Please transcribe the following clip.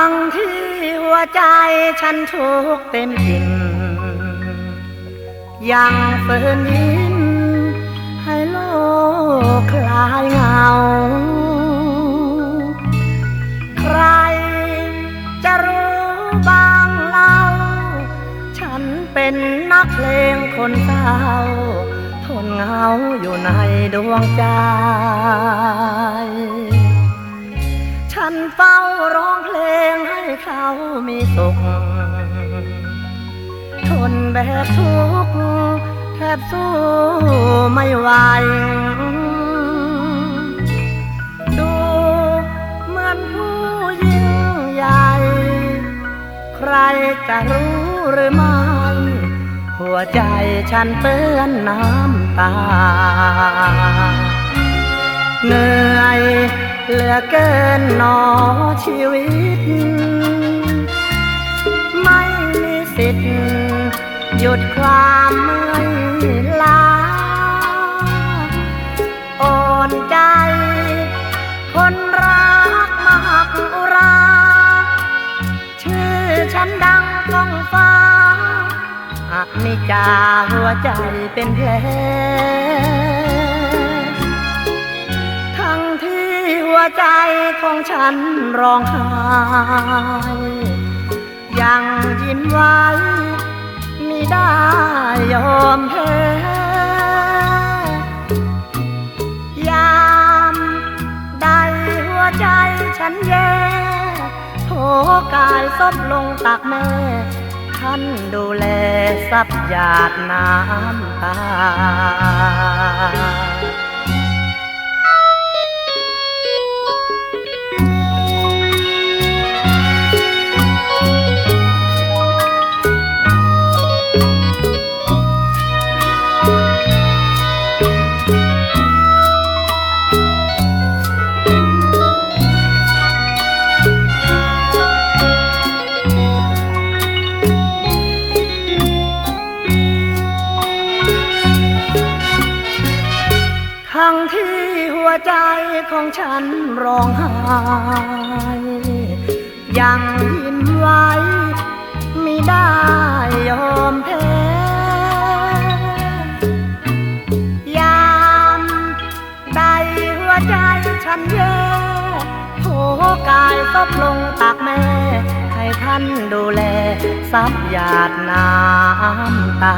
ั้งที่หัวใจฉันทุกเต็มอิ่มยังเฟินยิ้มให้โลกคลายเหงา ใครจะรู้บ้างเล่า ฉันเป็นนักเพลงคนเศร้า ทนเหงาอยู่ในดวงใจ มีสุข ทนแบกทุกข์แทบสู้ไม่ไหวดูเหมือนผู้ยิ่งใหญ่ ใครจะรู้หรือไม่ หัวใจฉันเปื้อนน้ำตาเหนื่อยเหลือเกินหนอชีวิต หยุดความเมื่อยล้าอ่อนใจ คนรักมากอุรา ชื่อฉันดังกองฟ้าอักนิจาหัวใจเป็นแผลทั้งที่หัวใจของฉันร้องไห้ยังยิ้มไว้ ได้ยอมแพ้ยามใดหัวใจฉันแย่โถกายซบลงตักแม่ท่านดูแลสับหยาดน้ำตา ทั้งที่หัวใจของฉันร้องไห้ยังยิ้มไว้มิได้ยอมแพ้ยามใดหัวใจฉันแย่โถกายซบลงตักแม่ ให้ท่านดูแลซับหยาดน้ำตา